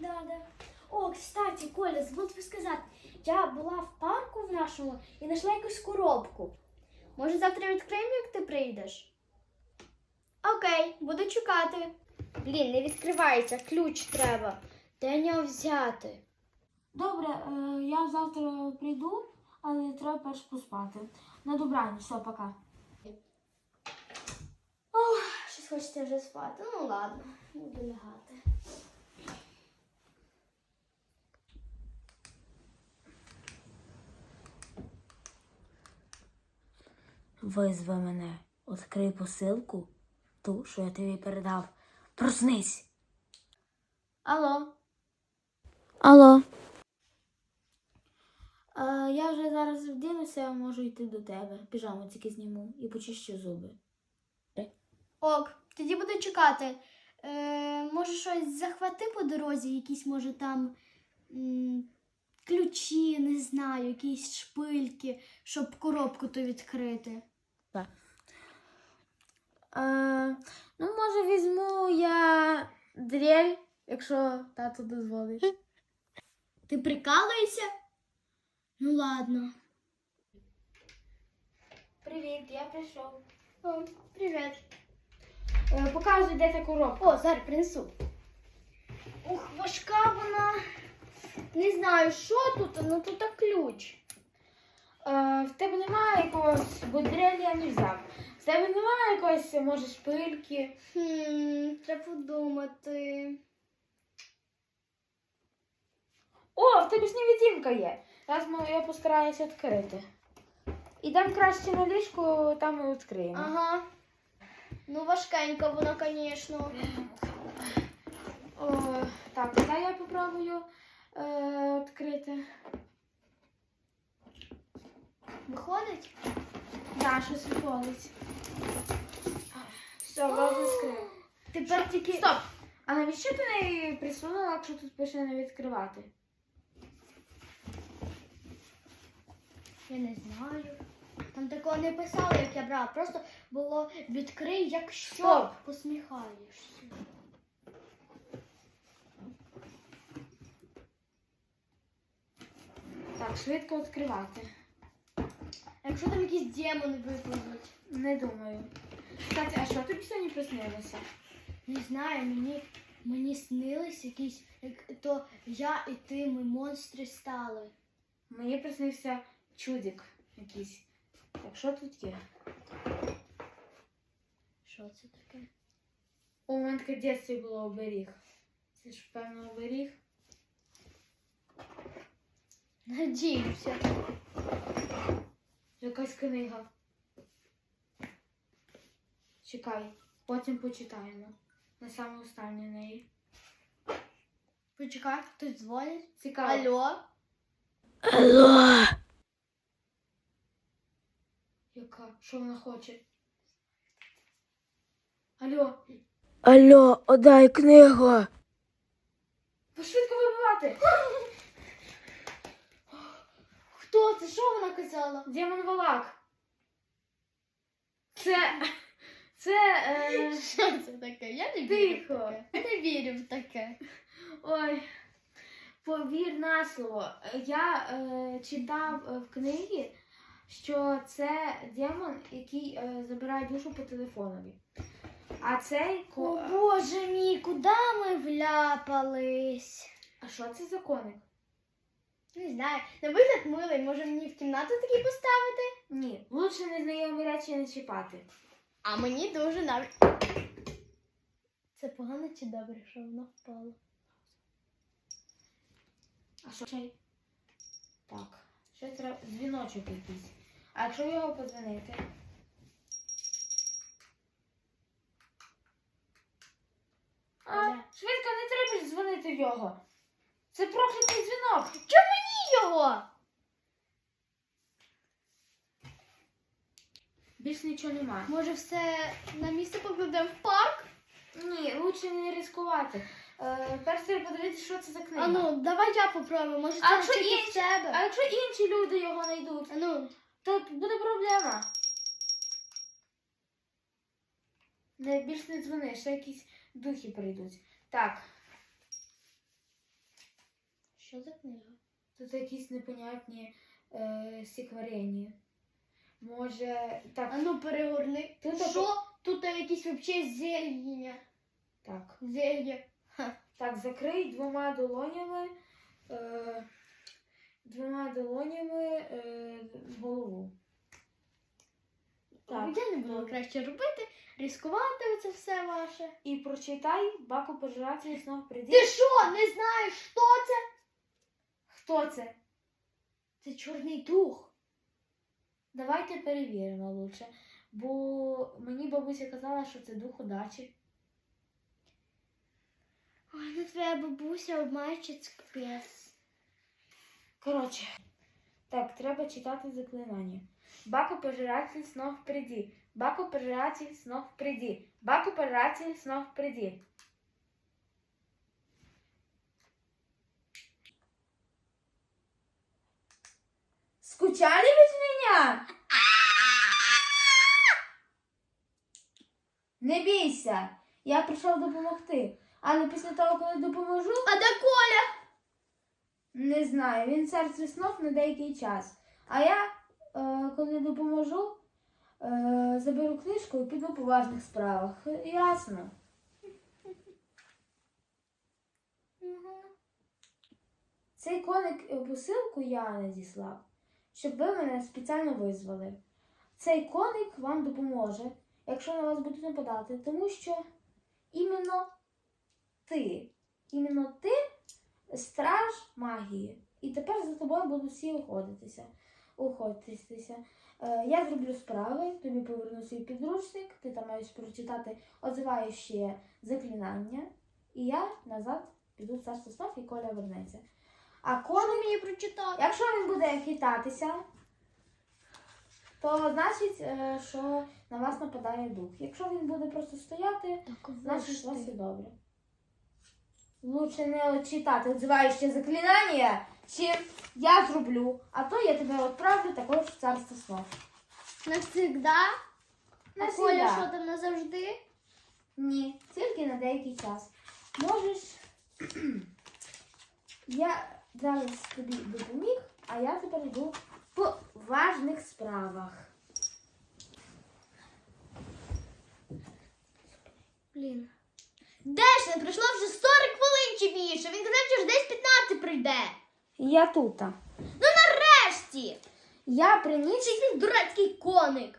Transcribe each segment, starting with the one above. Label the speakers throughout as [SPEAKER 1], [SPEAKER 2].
[SPEAKER 1] Да, да. О, кстати, Коля, забув тобі сказати. Я була в парку в нашому і знайшла якусь коробку. Може, завтра відкриємо, як ти прийдеш? Окей, буду чекати. Блін, не відкривається, ключ треба. Де нього взяти?
[SPEAKER 2] Добре, е, я завтра прийду, але треба перш поспати. На добраніч, все, пока.
[SPEAKER 1] Щось хочеться вже спати. Ну ладно, буду лягати.
[SPEAKER 2] Визви мене, відкрий посилку, ту, що я тобі передав. Проснись.
[SPEAKER 1] Алло.
[SPEAKER 2] Алло. А, я вже зараз вдінуся, можу йти до тебе. Піжаму тільки зніму і почищу зуби.
[SPEAKER 1] Ок, тоді буду чекати. Е, може, щось захвати по дорозі, якісь, може, там м, ключі, не знаю, якісь шпильки, щоб коробку то відкрити.
[SPEAKER 2] А, ну, може, візьму я дрель, якщо тато дозволить.
[SPEAKER 1] Ти прикалуєшся? Ну ладно.
[SPEAKER 2] Привіт, я прийшов.
[SPEAKER 1] О, привіт.
[SPEAKER 2] Е, показуй, де та коробка.
[SPEAKER 1] О, зараз принесу. Ух, важка вона. Не знаю, що тут, ну тут ключ.
[SPEAKER 2] Е, в тебе немає якогось, бо дрель я не взяв. В тебе немає якоїсь, може, шпильки.
[SPEAKER 1] Хм, треба подумати.
[SPEAKER 2] О, в тебе ж невидимка є. Зараз ми- я постараюся відкрити. І там краще на ліжку, там ми відкриємо.
[SPEAKER 1] Ага. Ну, важкенька вона, звісно.
[SPEAKER 2] О, так, дай я попробую е, відкрити. Да, щось виходить. Все, можна відкрити.
[SPEAKER 1] Тепер тільки.
[SPEAKER 2] Стоп! А навіщо ти неї присунула, якщо тут пише не відкривати?
[SPEAKER 1] Я не знаю. Там такого не писали, як я брала. Просто було відкрий, якщо
[SPEAKER 2] Стоп.
[SPEAKER 1] посміхаєшся.
[SPEAKER 2] Так, швидко відкривати.
[SPEAKER 1] Якщо там якісь демони випадуть.
[SPEAKER 2] Не думаю. Кстати, а що тобі сьогодні приснилося?
[SPEAKER 1] Не знаю, мені, мені снились якісь, як то я і ти, ми монстри стали.
[SPEAKER 2] Мені приснився чудик якийсь. Так, що тут є?
[SPEAKER 1] Що це таке?
[SPEAKER 2] У мене таке в дитинстві було оберіг. Це ж певно оберіг.
[SPEAKER 1] Надіюся.
[SPEAKER 2] Якась книга. Чекай, потім почитаємо. На саме останнє неї.
[SPEAKER 1] Почекай, хтось дзвонить.
[SPEAKER 2] Цікаво.
[SPEAKER 1] Алло?
[SPEAKER 2] Алло. Яка? Що вона хоче? Алло.
[SPEAKER 3] Алло, одай книгу.
[SPEAKER 2] Пошвидко вибивати.
[SPEAKER 1] Хто це? Що вона казала?
[SPEAKER 2] Демон Валак. Це. Це. Е...
[SPEAKER 1] Що це таке? Я не вірю в
[SPEAKER 2] Тихо.
[SPEAKER 1] таке. Я не вірю в таке.
[SPEAKER 2] Ой. Повір на слово. Я е, читав е, в книгі, що це демон, який е, забирає душу по телефонові. А цей
[SPEAKER 1] О,
[SPEAKER 2] ко.
[SPEAKER 1] боже мій, куди ми вляпались?
[SPEAKER 2] А що це за коник?
[SPEAKER 1] Не знаю. На вигляд милий, може мені в кімнату такий поставити?
[SPEAKER 2] Ні, лучше незнайомі речі не чіпати.
[SPEAKER 1] А мені дуже навіть. Це погано чи добре, що воно впало?
[SPEAKER 2] А що чай? Так. Ще треба дзвіночок якийсь. А якщо його подзвонити? А, швидко не треба ж дзвонити в його. Це проклятий дзвінок.
[SPEAKER 1] Його!
[SPEAKER 2] Більш нічого немає.
[SPEAKER 1] Може все на місце покладемо в парк?
[SPEAKER 2] Ні, лучше не ризикувати. Е, перш треба подивитися, що це за книга.
[SPEAKER 1] А ну, давай я попробую, може
[SPEAKER 2] А якщо
[SPEAKER 1] тільки
[SPEAKER 2] інші-
[SPEAKER 1] в тебе.
[SPEAKER 2] А якщо інші люди його знайдуть,
[SPEAKER 1] А ну,
[SPEAKER 2] то буде проблема. Не більш не дзвони, ще якісь духи прийдуть. Так.
[SPEAKER 1] Що за книга?
[SPEAKER 2] Тут якісь непонятні е, стихотворення. Може, так,
[SPEAKER 1] А ну перегорни.
[SPEAKER 2] Тут
[SPEAKER 1] Що? Тут якісь взагалі зелья.
[SPEAKER 2] так.
[SPEAKER 1] Зелья.
[SPEAKER 2] Так, закрий двома долонями. Е, двома долонями е, голову. Так.
[SPEAKER 1] Я не буду краще робити, ризикувати оце все ваше.
[SPEAKER 2] І прочитай Баку пожирателі снов приді.
[SPEAKER 1] Ти що, не знаєш, це?
[SPEAKER 2] Хто це?
[SPEAKER 1] Це чорний дух.
[SPEAKER 2] Давайте перевіримо лучше. Бо мені бабуся казала, що це дух удачі.
[SPEAKER 1] Ой, ну твоя бабуся обманщиць капець.
[SPEAKER 2] Коротше, так, треба читати заклинання. Баку пожиратель снов впереди. Баку пожиратель снов впереди. Баку пожиратель снов впереди. Скучали без меня? Не бійся, я прийшов допомогти. Але після того, коли допоможу,
[SPEAKER 1] А де Коля?
[SPEAKER 2] не знаю, він серце снов на деякий час. А я, е, коли допоможу, е, заберу книжку і піду по важних справах. Ясно. Цей коник посилку я надіслав, щоб ви мене спеціально визвали. Цей коник вам допоможе, якщо на вас будуть нападати, тому що іменно ти, іменно ти страж магії. І тепер за тобою будуть всі охотитися. охотитися. Е, я зроблю справи, тобі поверну свій підручник, ти там маєш прочитати отзиваючі заклинання, і я назад піду в царство снов і Коля вернеться. А
[SPEAKER 1] Що мені прочитати?
[SPEAKER 2] якщо він буде хитатися, то значить, е, що на вас нападає дух. Якщо він буде просто стояти,
[SPEAKER 1] Так,
[SPEAKER 2] Значить, вас все добре. Лучше не читати отзиваючі заклинання, чим я зроблю, а то я тебе відправлю також в царство снов.
[SPEAKER 1] Навсегда? А. Коля що там назавжди?
[SPEAKER 2] Ні, тільки на деякий час. Можеш. я зараз тобі допоміг, а я тепер йду по важних справах.
[SPEAKER 1] Блін. Де ж не прийшло вже 40 хвилин чи більше? Він казав, що ж десь 15 прийде.
[SPEAKER 2] Я тут.
[SPEAKER 1] Ну нарешті!
[SPEAKER 2] Я приніс.
[SPEAKER 1] Чи якийсь дурацький коник?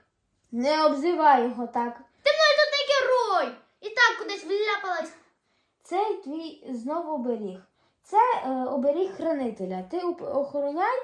[SPEAKER 2] Не обзивай його так.
[SPEAKER 1] Ти мною тут не керуй! І так кудись вляпалась.
[SPEAKER 2] Цей твій знову оберіг. Це е, оберіг хранителя. Ти охороняй,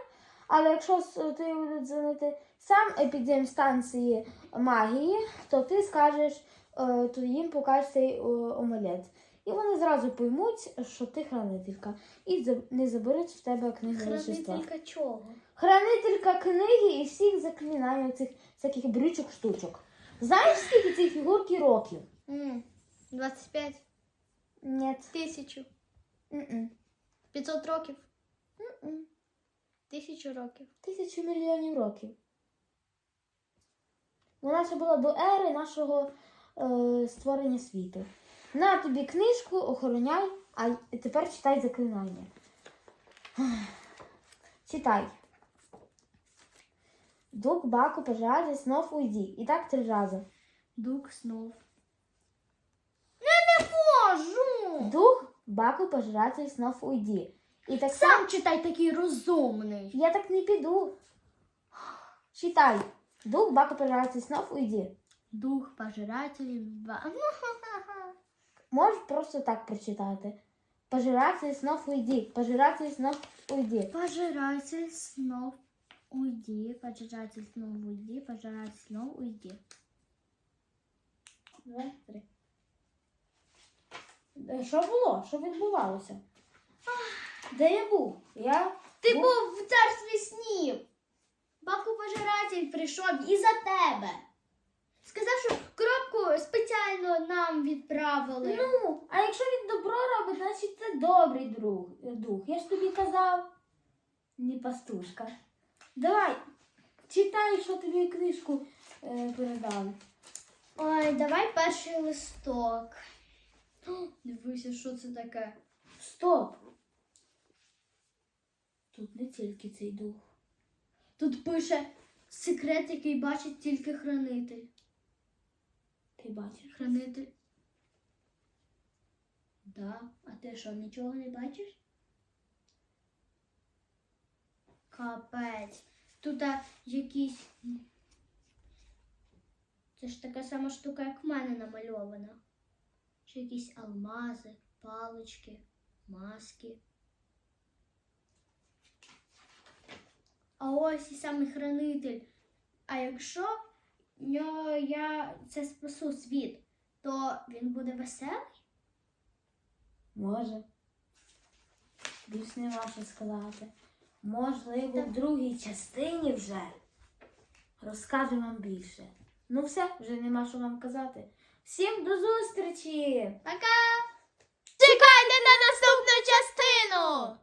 [SPEAKER 2] але якщо ти будуть дзвонити сам епідемстанції магії, то ти скажеш, е, то їм покажеш цей омелет. І вони зразу поймуть, що ти хранителька. І не заберуть в тебе книгу.
[SPEAKER 1] Хранителька чого?
[SPEAKER 2] Хранителька книги і всіх заклинань цих всяких брючок штучок. Знаєш, скільки цій фігурки років?
[SPEAKER 1] М, 25
[SPEAKER 2] Ні.
[SPEAKER 1] тисячу.
[SPEAKER 2] М-м.
[SPEAKER 1] 500 років.
[SPEAKER 2] М-м.
[SPEAKER 1] Тисячу років.
[SPEAKER 2] Тисячу мільйонів років. Вона ще була до ери нашого е, створення світу. На тобі книжку, охороняй, а тепер читай заклинання. Читай. Дух баку пожежі, снов уйди. І так три рази.
[SPEAKER 1] Дух снов.
[SPEAKER 2] Баку пожиратель снов уйди. І так само.
[SPEAKER 1] Сам читай такий розумний.
[SPEAKER 2] Я так не піду. Читай. Дух баку пожиратель снов уйди.
[SPEAKER 1] Дух пожиратель ба.
[SPEAKER 2] Можеш просто так прочитати. Пожиратель снов уйди. Пожиратель снов уйди.
[SPEAKER 1] Пожиратель снов уйди. Пожиратель снов уйди. Пожиратель снов уйди.
[SPEAKER 2] Два, три. Е, Що було? Що відбувалося? Де я був? Я
[SPEAKER 1] Ти
[SPEAKER 2] був-
[SPEAKER 1] був в царстві снів. Баку пожиратель прийшов і за тебе. Сказав, що коробку спеціально нам відправили.
[SPEAKER 2] Ну, а якщо він добро робить, значить це добрий друг, дух. Я ж тобі казав. Не пастушка. Давай, читай, що тобі книжку е, передали.
[SPEAKER 1] Ой, давай перший листок. Дивися, що це таке.
[SPEAKER 2] Стоп! Тут не тільки цей дух.
[SPEAKER 1] Тут пише секрет, який бачить тільки хранитель.
[SPEAKER 2] Ти бачиш?
[SPEAKER 1] Хранитель. Да. А ти що, нічого не бачиш? Капець. Тут а, якісь. Це ж така сама штука, як в мене намальована. Якісь алмази, палички, маски. А ось і самий хранитель. А якщо я це спасу світ, то він буде веселий?
[SPEAKER 2] Може. Більш нема що сказати. Можливо, в другій частині вже розкажу вам більше. Ну все, вже нема що вам казати. Всім до зустрічі!
[SPEAKER 1] Пока! Чекайте на наступну частину!